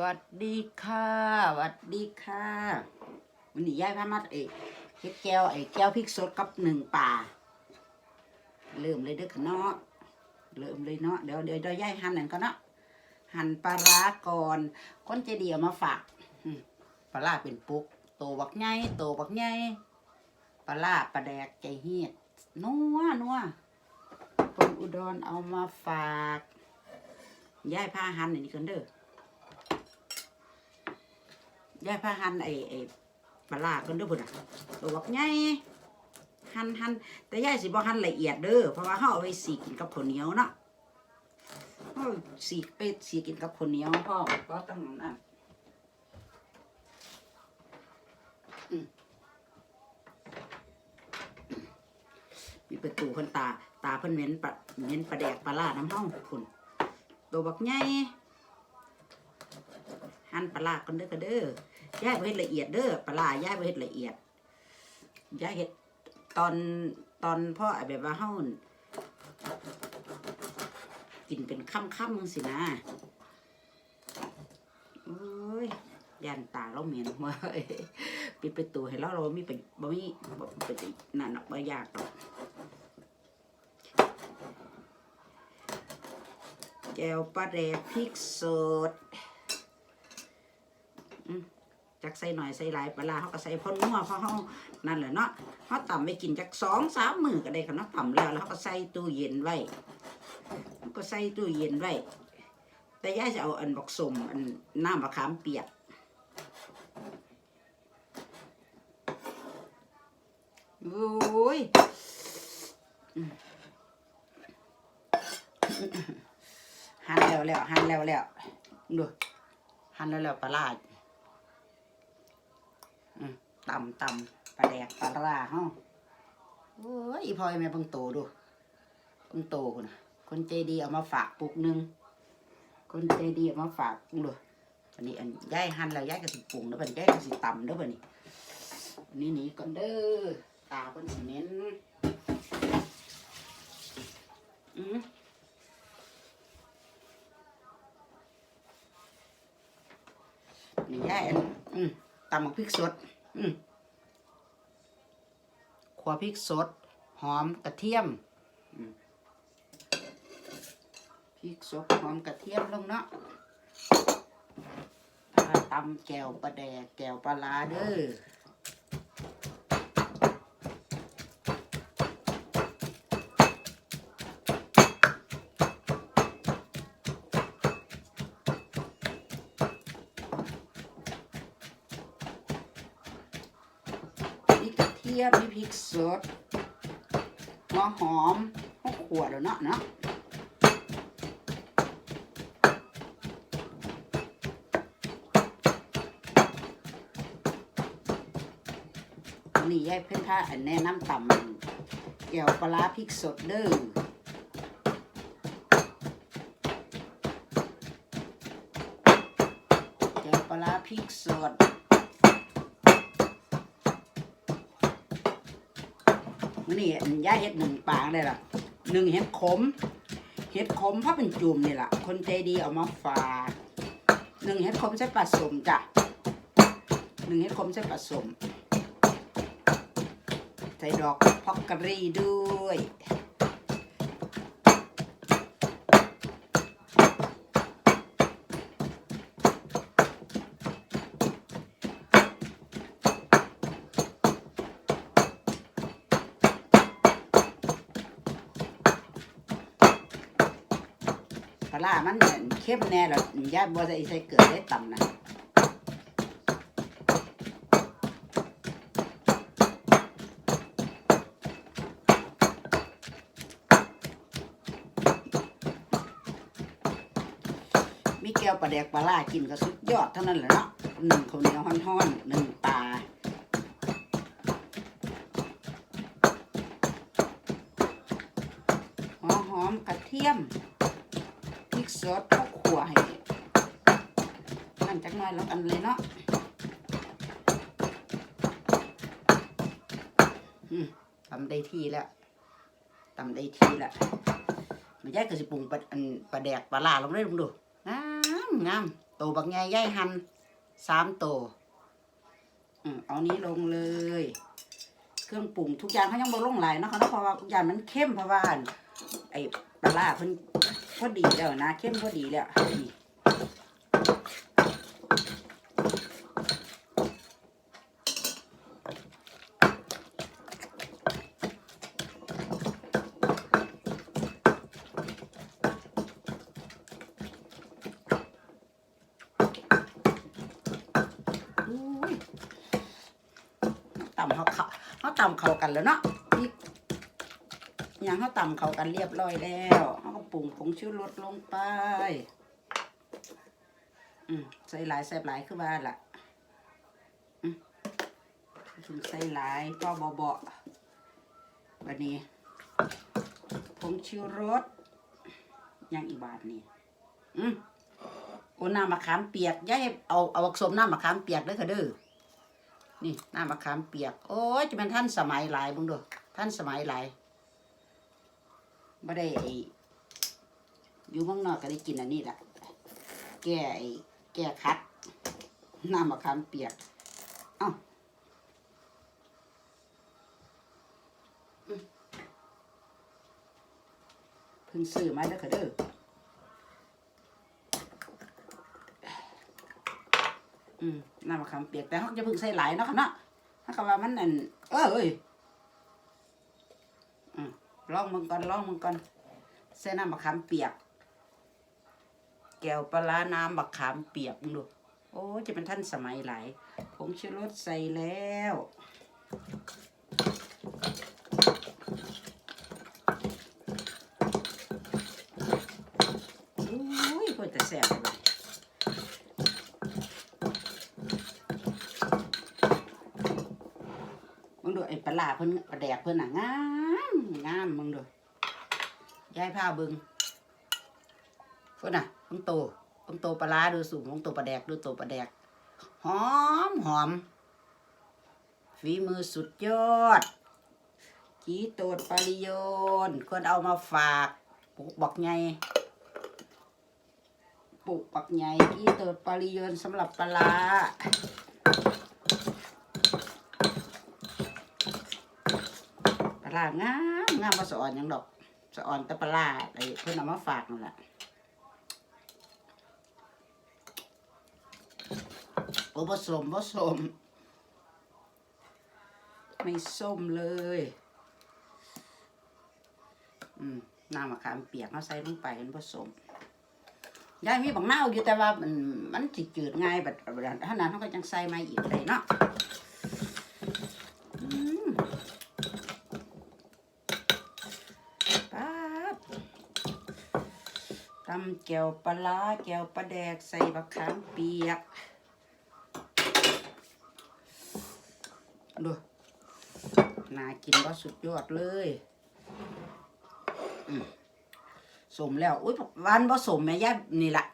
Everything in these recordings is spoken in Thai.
วัสดีค่ะสวัสดีค่ะวันนี้ยายพามาเอกเฮ็ดแก้วไอ้แก้วพริกสดกับหนึ่งป่าเริ่มเลยเด้อเนาะเริ่มเลยเนาะเดี๋ยวเดี๋ยวเดี๋ยวยายหั่นนั่นก็เนาะหั่นปลาร้าก่อนคนใจดีเอามาฝากปลาร้าเป็นปุกโตบักใหญ่โตบักใหญ่ปลาร้าปลาแดกใจเฮียดนัวนัวคนอุดรเอามาฝากยายพาหั่นอันนี้กันเด้อ ยายพาหันไอ้ไอ้ปลาร้ากันเด้อพุ่นน่ะตัวบักใหญ่หั่นหั่นแต่ยายสิบ่หั่นละเอียดเด้อเพราะว่าเฮาเอาไว้สีกินกับข้าวเหนียวเนาะเฮาสีไปสีกินกับข้าวเหนียวพ่อก็ต้องนั่นมีประตูคนตา ตาเพิ่นเหม็นปะเหม็นปลาแดกปลาร้าน้ำเฮาพุ่นตัวบักใหญ่หั่นปลาร้ากันเด้อกันเด้อ ย่ายบ่เฮ็ดละเอียดเด้อปลาย่ายบ่เฮ็ดละเอียดย่ายเฮ็ดตอนตอนพ่อแบบว่าเฮานั่นกินเป็นค่ำๆจังซี่นะโอ้ยยันตาเราเหม็นเว้ยปิดประตูให้เราเรามีเป็นบ่มีบ่เป็นนั่นหรอกบ่ยากหรอกแก้วปลาแดกพริกสด จักใส่หน่อยใส่หลายปลาเขาก็ใส่พ่นนัวเพราะเขานั่นแหละเนาะเขาต่ำไปกินจากสองสามมือก็ได้ค่ะเนาะต่ำแล้วแล้วเขาก็ใส่ตู้เย็นไว้ก็ใส่ตู้เย็นไว้แต่ย่าจะเอาอันบอกสมอันน้ำมะขามเปียกโอ้ยหั่นแล้วแล้วหั่นแล้วแล้วดูหั่นแล้วแล้วปลาร้าอืม ตำตำปลาแดกปลาร้าเฮาโอ้ยอีพอยแม่เบิ่งโตดูเบิ่งโตคนน่ะคนใจดีเอามาฝากปุกหนึง คนใจดีเอามาฝากปุกดูอันนี้อันย้ายหั่นแล้วย้ายก็สิปรุงแล้วบัดนี้ย้ายก็สิตำเด้อบัดนี้อันนี้หนีก่อนเด้อตาเพิ่นสิเน้นอืมนี่ย้ายอัน ตำหมกพริกสด อืมขัวพริกสด หอมกระเทียมพริกสดหอมกระเทียมลงเนาะถ้าตำแก้วปลาแดกแก้วปลาลาเด้อ ทียมมีพริกสดหัวหอมหัวขวดเนาะเนาะนี่ยายเพื่อนท่าอันแนะน้ำต่ำแก้วปลาร้าพริกสดเด้อแก้วปลาร้าพริกสด มื้อนี่อันย่าเห็ดหนึ่งปางได้ล่ะหนึ่งเห็ดขม เห็ดขมเพราะเป็นจุ่มนี่ล่ะคนใจดีเอามาฝากหนึ่งเห็ดขมใช้ปลาสมจ้ะหนึ่งเห็ดขมใช้ปลาสมใส่ดอกพอกกะรีด้วยาร้ามันเนี่ยเข้มแน่หรอกญาบัวใส่ใส่เกลือได้ต่ำนะมีแก้วปลาแดกปลาล่ากินก็สุดยอดเท่านั้นแหละเนาะหนึ่งข้าวเหนียวฮ้อนๆหนึ่งปลาหอมกระเทียม พริกสข้าวขัวให้นั่นจักหน่อยแล้วกันเลยเนาะอืมทำได้ที่แล้วทำได้ที่แล้วมันยายก็สิปรุงปลาปลาแดกปลาล่าลงได้ลงดูงามงามตัวบักใหญ่ย่ายหันสามโตอืมเอานี้ลงเลย เครื่องปรุงทุกอย่างเขายังบ่ลงหลายเนาะคะเนาะเพราะว่าทุกอย่างมันเข้มเพราะว่าไอ้ปลาร้าเพิ่น พอดีแล้วนะเข้มพอดีแล้วนี่ตำเขาเขาเขาตำเขากันแล้วเนาะย่างเขาตำเขากันเรียบร้อยแล้ว ปรุงผงชูรสลงไป อืมใส่หลายใส่หลายคือว่าล่ะอืมถึงใส่หลายก็บเบาๆวันนี้ผงชูรสยังอีบาทนี่อืมโอ้น้ำมะขามเปียกย่าให้เอาเอาผสมน้ำมะขามเปียกเด้อค่ะเด้อนี่น้ำมะขามเปียก โอ้ยจะเป็นท่านสมัยหลายบุ้งดูท่านสมัยหลายไม่ได้ อยู่เมืองนอกก็ได้กินอันนี้แหละแก้ไอ้แก้คัดน้ำมะขามเปียกเอ้าเพิ่งซื้อมาเด้อค่ะเด้ออืมน้ำมะขามเปียกแต่เขาจะเพึ่งใส่หลายเนาะค่ะเนาะถ้าก็ว่ามันนั่นเออเอ้ยอืมลองมึงก่อนลองมึงก่อนใส่น้ำมะขามเปียก แก้วปลาน้ำมะขามเปียกมึงดูโอ้จะเป็นท่านสมัยหลายผงชูรสใส่แล้วอุ้ยก็จะแซ่บเลยมึงดูไอ้ปลาเพิ่นปลาแดกเพิ่นน่ะงามงามมึงดูยายผ้าเบิงเพิ่นน่ะ มึงโตมึงโตปลาร้าดูสูงมึงโตปลาแดกดูโตปลาแดก หอมหอมฝีมือสุดยอดกีโตดปริโยนควรเอามาฝากปลูกบักใหญ่ปลูกบักใหญ่กีโตดปริโยนสำหรับปลาปลาร้างามงามมาสอนยังดอกสอนแต่ปลาไอ้เพิ่นเอามาฝากนั่นแหละ อ้ผสมผสม ไม่ส้มเลย อืมน้ำมะขามเปียกเอาใส่ลงไปมันผสมยายมีบักนาอยู่แต่ว่ามันมันสิจืดง่ายแบบแบบถ้านั้นเขาก็จังใส่มาอีกเลยเนาะอืมป๊าบตำแก้วปลาร้าแก้วปลาแดกใส่บักขามเปียก ดูน่ากินก็สุดยอดเลยสมแล้ว อุ้ยหวานผสมแม่ย่านี่ละ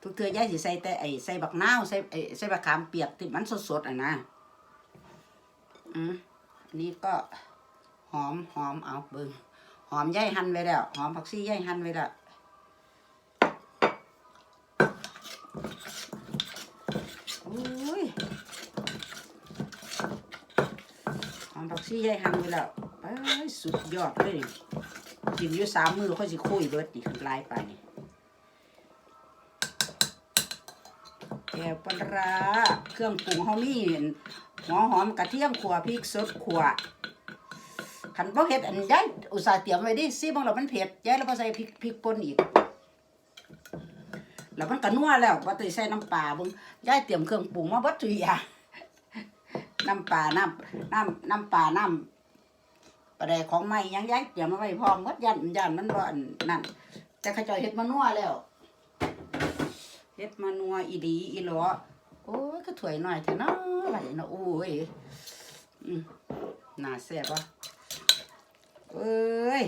ทุกเทือย่าสิใส่แต่ไอ้ใส่บักนาวใส่ไอ้ใส่บักขามเปียกที่มันสดๆอะนะอืมอันนี้ก็หอมหอมเอาเบิ่งหอมย่ายหั่นไว้แล้ว หอมผักชีย่ายหั่นไว้แล้วโอ้ย หอมผักชีย่ายหั่นไว้แล้วไปสุดยอดเลยกินอยู่สามมือค่อยสิคุยเบิดนี่ลายไปนี่แกวปลาร้าเครื่องปรุงเฮามีหัวหอมกระเทียมขัวพริกสดขัวขันบ่เฮ็ดอันยายอุตส่าห์เตรียมไว้ดิซิบางเรามันเผ็ดยายแล้วก็ใส่พริกพริกป่นอีกแล้วมันก็นัวแล้วบ่ต้องใส่น้ำปลาบิ่งยายเตรียมเครื่องปรุงมาบดทุกอย่าง น้ำปลาน้ำน้ำน้ำปลาน้ำปลาแดกของใหม่ยังยายเตรียมมาไว้พร้อมหมดยันยันมันบ่อันนั่นแต่เขาเจ้าเฮ็ดมานัวแล้วเฮ็ดมานัวอีดีอีหลอโอ้ยก็ถ้วยหน่อยเถอะเนาะบัดนี้เนาะโอ้ยอืมน่าแซ่บว่ะเอ้ย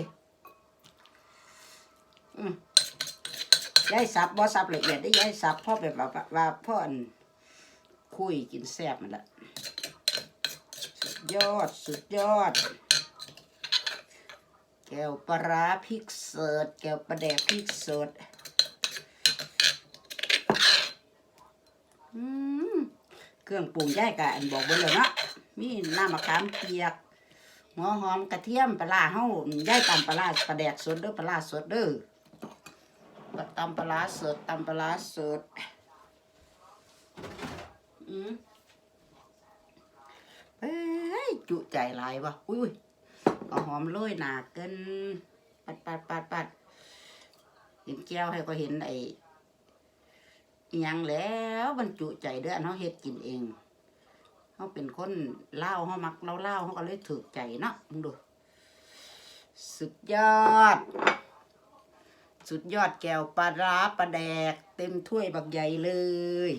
อืมยายสับบ่สับละเอียดได้ยายสับพ่อแบบว่าว่าพ่ออันคุยกินแซ่บมันละสุด ยอดสุดยอด แก้วปลาพริกสดแก้วปลาแดกพริกสดเครื่องปรุงย่ายกะอันบอกไว้เลยนะมีน้ำมะขามเปียกหัวหอมกระเทียมปลาเฮาย่ายตำปลาปลาแดกสดเด้อปลาสดเด้อตำปลาสดตำปลาสด จุใจหลายวะอุ้ยเอาหอมโรยหนาเกินปัดปัดปัดปัดเห็นแก้วให้ก็เห็นไอ้ยังแล้วบรรจุใจเด้ออันเฮาเฮ็ดกินเองเขาเป็นคนเล่าเขามักเล่าเล่าเขาก็เลยถูกใจเนาะมึงดูสุดยอด สุดยอดแก้วปลาร้าปลาแดก เต็มถ้วยบักใหญ่เลย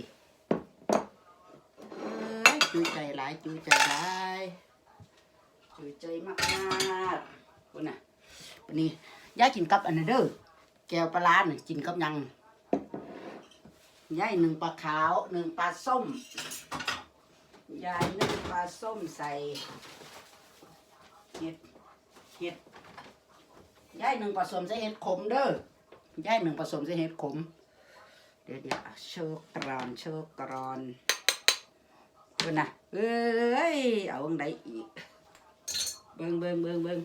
เอ้ยจูใจหลายจูใจหลาย จูใจมากมากๆคนน่ะวันนี้ย่ากินกับอันนั้นเด้อแก้วปลาร้านกินกับยังย่ายหนึ่งปลาขาวหนึ่งปลาส้มยายนึ่งปลาส้มใส่เห็ดเห็ดยายหนึ่งผสมใส่เห็ดขมเด้อยายหนึ่งผสมใส่เห็ดขม เดี๋ยวเดี๋ยวอะโชกรอนโชกรอนเบิ่งนะเอ้ยเอาอันใดอีก เบิ่งเบิ่งเบิ่งเบิ่ง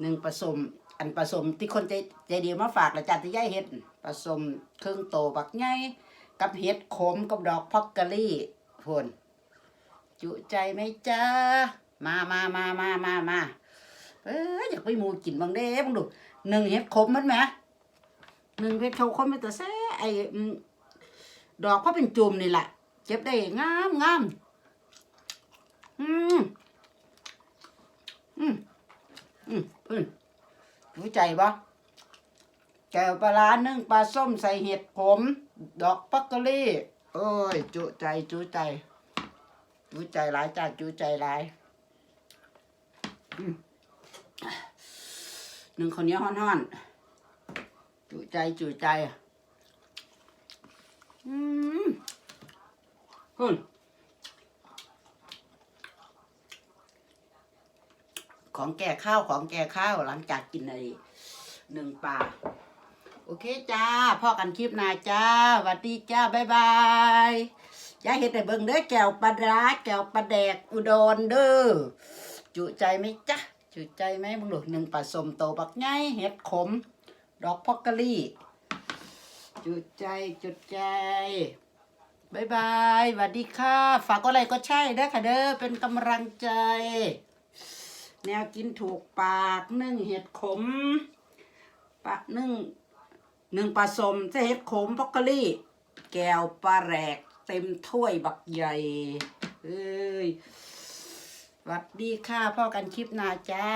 หนึ่งผสม อันผสมที่คนใจใจดีมาฝากละจัดที่ย่ายเห็ดผสมเครื่องโตบักไงกับเห็ดขมกับดอกพักกะลี่พนจุใจไหมจ้ามามามามามามาเอ้ยอยากไปมูกินบางเด้บังดูหนึ่งเห็ดขมมันไหมหนึ่งเห็ดเขมมันตัวแซ่ไอดอกเพราะเป็นจุ่มนี่แหละเก็บได้งามงามอืม อืมอืมรู้ใจปะแกวปลาร้านึ่งปลาส้มใส่เห็ดขมดอกปักกะลี่โอ้ย จุใจจุใจจูใจหลายจ้าจูใจหลายหนึ่งคนนี้ห้อนห้อนจูใจจูใจ อืมคุณ ของแก่ข้าวของแก่ข้าวหลังจากกินไอ้หนึ่งปลาโอเคจ้าพ่อกันคลิปหน้าจ้าสวัสดีจ้าบ๊ายบายยาเห็ดแต่เบิ่งเด้อแก้วปลาร้าแก้วปลาแดกอุดรเด้อจุใจไหมจ๊ะจุใจไหมมึงดูหนึ่งปลาสมโตบักไงเห็ดขม ดอกพอกกะลี่ จุใจจุใจบายบายสวัสดีค่ะ ฝากก็อะไรก็ใช่เด้อค่ะเด้อ เป็นกำลังใจ แนวกินถูกปากนึ่งเห็ดขมปะนึ่งหนึ่งปลาสมใส่เห็ดขมพอกกะลี่ แก้วปลาแรกเต็มถ้วยบักใหญ่เอ้ยสวัสดีค่ะพ่อกันคลิปนาจ้า